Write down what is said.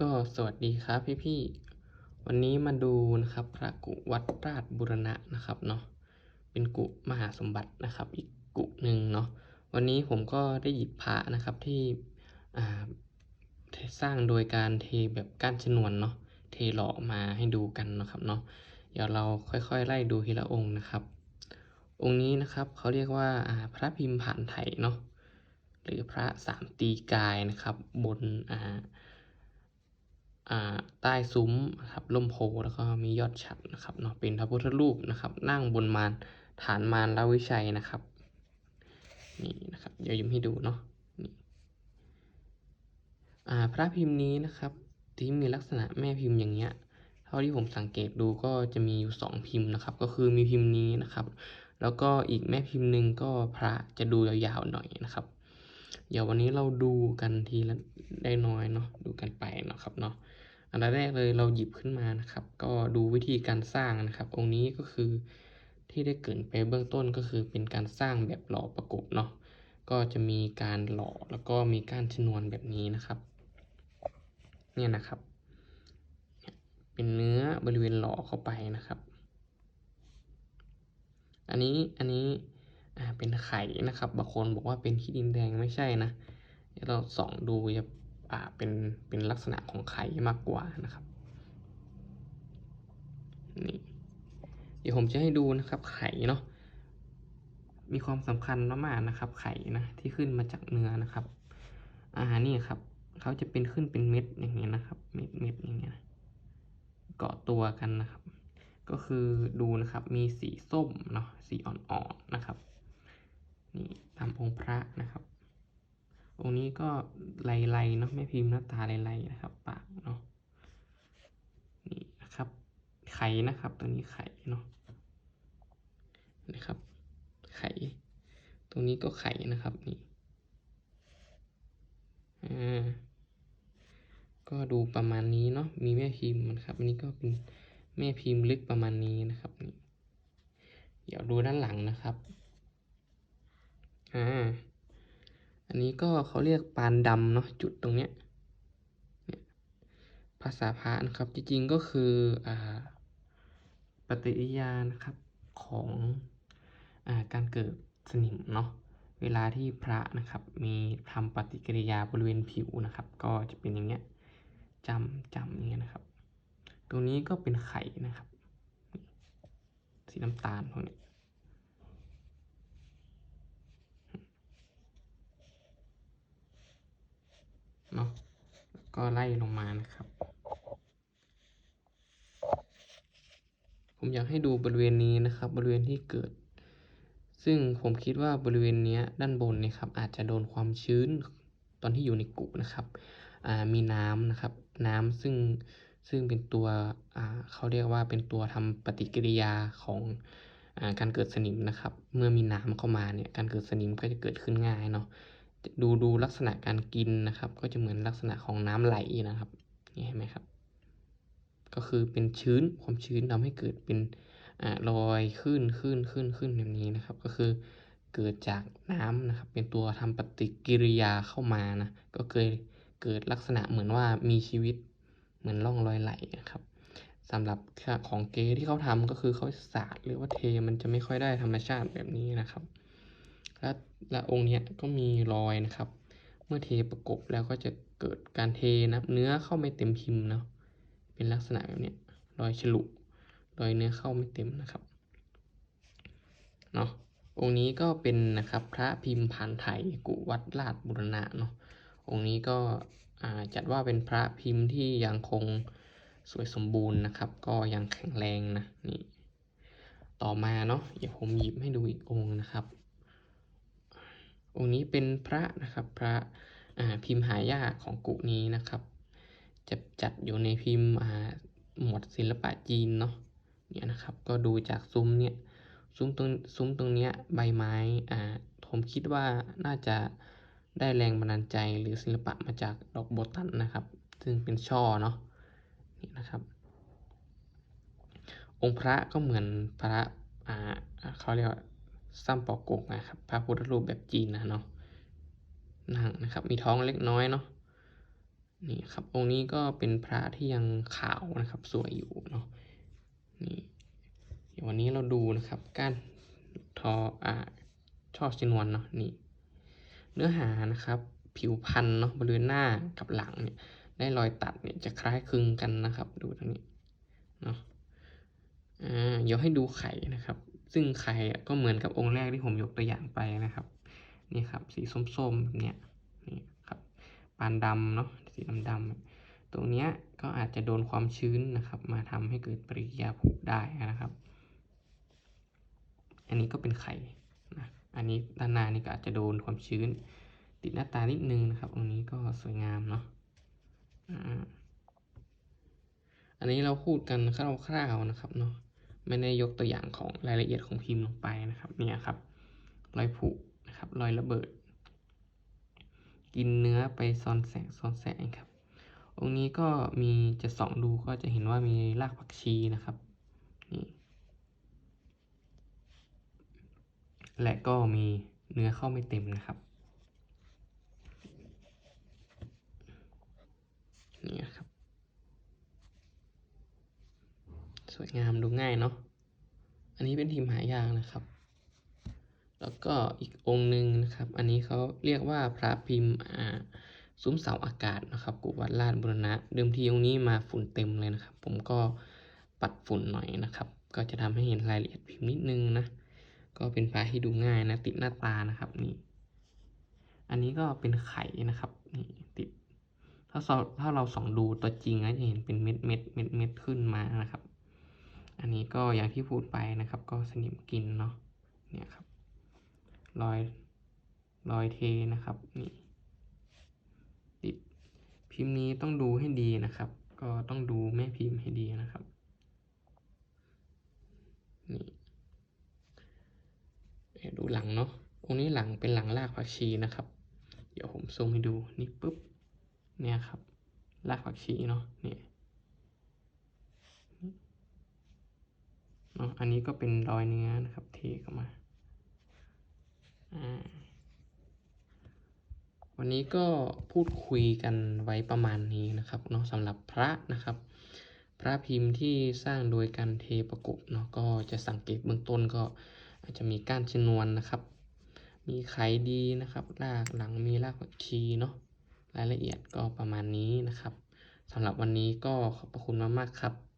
ก็สวัสดีครับพี่ๆวันนี้มาดูนะครับพระกุวัดราชบุรณะนะครับเนาะเป็นกุมหาสมบัตินะครับ อีกกุหนึ่งเนาะวันนี้ผมก็ได้หยิบพระนะครับที่สร้างโดยการเทแบบก้านชนวนเนาะเทหล่อมาให้ดูกันนะครับเนาะเดี๋ยวเราค่อยๆ ไล่ดูทีละองค์นะครับ องค์นี้นะครับเขาเรียกว่าพระพิมพ์ผ่านไถเนาะหรือพระสามตีกายนะครับบนอ่า ใต้ซุ้มนะครับล่มโพแล้วก็มียอดฉัดนะครับเนาะเป็นพระพุทธรูปนะครับนั่งบนมารฐานมารละวิชัยนะครับนี่นะครับเดี๋ยวยิ้มให้ดูเนาะนี่พระพิมพ์นี้นะครับที่มีลักษณะแม่พิมพ์อย่างเงี้ยเท่าที่ผมสังเกตดูก็จะมีอยู่สองพิมพ์นะครับ ก็คือมีพิมพ์นี้นะครับ แล้วก็อีกแม่พิมพ์หนึ่งก็พระจะดูยาวๆหน่อยนะครับ เดี๋ยววันนี้เราดูกันทีละได้น้อยเนาะดูกันไปเนาะครับเนาะอันดับแรกเลยเราหยิบขึ้นมานะครับ ก็ดูวิธีการสร้างนะครับ องค์นี้ก็คือที่ได้เกิดไปเบื้องต้นก็คือเป็นการสร้างแบบหล่อประกบเนาะก็จะมีการหล่อแล้วก็มีการชนวนแบบนี้นะครับ เนี่ยนะครับ เป็นเนื้อบริเวณหล่อเข้าไปนะครับ อันนี้อันนี้ อ่าเป็นไข่นะครับ บางคนบอกว่าเป็นขี้ดินแดงไม่ใช่นะ เดี๋ยวเราส่องดูจะ่าเป็นเป็นลักษณะของไข่มากกว่านะครับนี่เดี๋ยวผมจะให้ดูนะครับไข่เนาะมีความสำคัญมากๆนะครับ ไข่นะที่ขึ้นมาจากเนื้อนะครับอาหารนี่ครับเขาจะเป็นขึ้นเป็นเม็ดอย่างเงี้ยนะครับ เม็ดเม็ดอย่างเงี้ยเกาะตัวกันนะครับ ก็คือดูนะครับมีสีส้มเนาะสีอ่อนๆนะครับ นี่ตามองค์พระนะครับ องค์นี้ก็ไลๆเนาะแม่พิมพ์หน้าตาไลๆนะครับปากเนาะนี่นะครับ ไข่นะครับ ตัวนี้ไข่เนาะนะครับ ไข่ตรงนี้ก็ไข่นะครับนี่อ่าก็ดูประมาณนี้เนาะมีแม่พิมพ์นะครับอันนี้ก็เป็นแม่พิมพ์ลึกประมาณนี้นะครับนี่เดี๋ยวดูด้านหลังนะครับ อ่า อันนี้ก็เขาเรียกปานดำเนาะจุดตรงเนี้ยภาษาพระนะครับจริงๆก็คืออปฏิกิริยานะครับของอการเกิดสนิมเนาะเวลาที่พระนะครับมีทำปฏิกิริยาบริเวณผิวนะครับ ก็จะเป็นอย่างเงี้ยจำจำอย่างเงี้ยนะครับ ตรงนี้ก็เป็นไข่นะครับ สีน้ำตาลพวกนี้เนาะ ก็ไล่ลงมานะครับ ผมอยากให้ดูบริเวณนี้นะครับ บริเวณที่เกิด ซึ่งผมคิดว่าบริเวณนี้ด้านบนนี่ครับอาจจะโดนความชื้นตอนที่อยู่ในกุนะครับมีน้ำนะครับ น้ำซึ่งซึ่งเป็นตัวเขาเรียกว่าเป็นตัวทำปฏิกิริยาของอการเกิดสนิมนะครับ เมื่อมีน้ำเข้ามาเนี่ยการเกิดสนิมก็จะเกิดขึ้นง่ายเนาะ ดูดูลักษณะการกินนะครับ ก็จะเหมือนลักษณะของน้ำไหลนะครับนี่เห็นไหมครับ ก็คือเป็นชื้นความชื้นทำให้เกิดเป็นอรอยขึ้นขึ้นขึ้นขึ้นแบบนี้นะครับ ก็คือเกิดจากน้ำนะครับ เป็นตัวทำปฏิกิริยาเข้ามานะก็เคยเกิดลักษณะเหมือนว่ามีชีวิตเหมือนร่องรอยไหลนะครับสำหรับของเกที่เขาทำก็คือเขาสาดหรือว่าเทมันจะไม่ค่อยได้ธรรมชาติแบบนี้นะครับ และและองค์นี้ก็มีรอยนะครับ เมื่อเทประกบแล้วก็จะเกิดการเทนะเนื้อเข้าไม่เต็มพิมพ์เนาะเป็นลักษณะแบบนี้รอยฉลุรอยเนื้อเข้าไม่เต็มนะครับเนาะองค์นี้ก็เป็นนะครับพระพิมพ์ผ่านไทยกุวัดราชบุรณะเนาะองค์นี้ก็จัดว่าเป็นพระพิมพ์ที่ยังคงสวยสมบูรณ์นะครับ ก็ยังแข็งแรงนะนี่ต่อมาเนาะเดี๋ยวผมหยิบให้ดูอีกองค์นะครับ องค์นี้เป็นพระนะครับพระพิมพ์หายากของกุนี้นะครับ จะจัดอยู่ในพิมพ์หมวดศิลปะจีนเนาะเนี่ยนะครับก็ดูจากซุ้มเนี่ยซุ้มตรงซุ้มตรงเนี้ยใบไม้อ่าผมคิดว่าน่าจะได้แรงบันดาลใจหรือศิลปะมาจากดอกโบตันนะครับ ซึ่งเป็นช่อเนาะนี่นะครับ องค์พระก็เหมือนพระอ่าเขาเรียกว่า ซ้ำปอกกกนะครับพระพุทธรูปแบบจีนนะเนาะนั่งนะครับ มีท้องเล็กน้อยเนาะนี่ครับองค์นี้ก็เป็นพระที่ยังขาวนะครับ สวยอยู่เนาะนี่เดี๋ยววันนี้เราดูนะครับก้านทออ่าช่อชนวนเนาะนี่ เนื้อหานะครับ ผิวพันธุ์เนาะบริเวณหน้ากับหลังเนี่ย ได้รอยตัดเนี่ยจะคล้ายคลึงกันนะครับ ดูตรงนี้เนาะอ่าเดี๋ยวให้ดูไข่นะครับ ซึ่งไข่ก็เหมือนกับองค์แรกที่ผมยกตัวอย่างไปนะครับ นี่ครับ สีส้มๆแบบเนี้ยนี่ครับปานดำเนาะสีดำๆตรงเนี้ยก็อาจจะโดนความชื้นนะครับ มาทำให้เกิดปฏิกิริยาผุได้นะครับ อันนี้ก็เป็นไข่นะอันนี้ด้านหน้านี่ก็อาจจะโดนความชื้น ติดหน้าตานิดนึงนะครับตรงนี้ก็สวยงามเนาะอันนี้เราพูดกันคร่าวๆนะครับเนาะ ไม่ได้ยกตัวอย่างของรายละเอียดของพิมพ์ลงไปนะครับเนี่ยครับรอยผุนะครับรอยระเบิด กินเนื้อไปซ้อนแสงซ้อนแสงครับ องค์นี้ก็มีจะส่องดูก็จะเห็นว่ามีรากผักชีนะครับนี่และก็มีเนื้อเข้าไม่เต็มนะครับ นี่ครับ ส วยงามดูง่ายเนาะ อันนี้เป็นทีมหายากนะครับ แล้วก็อีกองค์หนึ่งนะครับ อันนี้เขาเรียกว่าพระพิมพ์อ่าซุ้มเสาอากาศนะครับกุวัดราชบุรณะ เดิมทีองค์นี้มาฝุ่นเต็มเลยนะครับ ผมก็ปัดฝุ่นหน่อยนะครับ ก็จะทำให้เห็นรายละเอียดพิมพ์นิดนึงนะ ก็เป็นพระที่ดูง่ายนะ ติดหน้าตานะครับนี่ อันนี้ก็เป็นไข่นะครับนี่ติดถ้าเราถ้าเราส่องดูตัวจริงนะจะเห็นเป็นเม็ดเม็ดเม็ดเม็ดขึ้นมานะครับ อันนี้ก็อย่างที่พูดไปนะครับ ก็สนิมกินเนาะเนี่ยครับรอยรอยเทนะครับนี่ติดพิมพ์นี้ต้องดูให้ดีนะครับ ก็ต้องดูแม่พิมพ์ให้ดีนะครับนี่ดูหลังเนาะองนี้หลังเป็นหลังรากผักชีนะครับ เดี๋ยวผมซูมให้ดูนี่ปุ๊บเนี่ยครับรากผักชีเนาะเนี่เนาะ อันนี้ก็เป็นรอยเนื้อนะครับ เทเข้ามา วันนี้ก็พูดคุยกันไว้ประมาณนี้นะครับเนาะสำหรับพระนะครับ พระพิมพ์ที่สร้างโดยการเทประกบเนาะก็จะสังเกตเบื้องต้นก็อาจจะมีก้านชนวนนะครับ มีไขดีนะครับรากหลังมีรากผักชีเนาะรายละเอียดก็ประมาณนี้นะครับสำหรับวันนี้ก็ขอบพระคุณมากๆครับ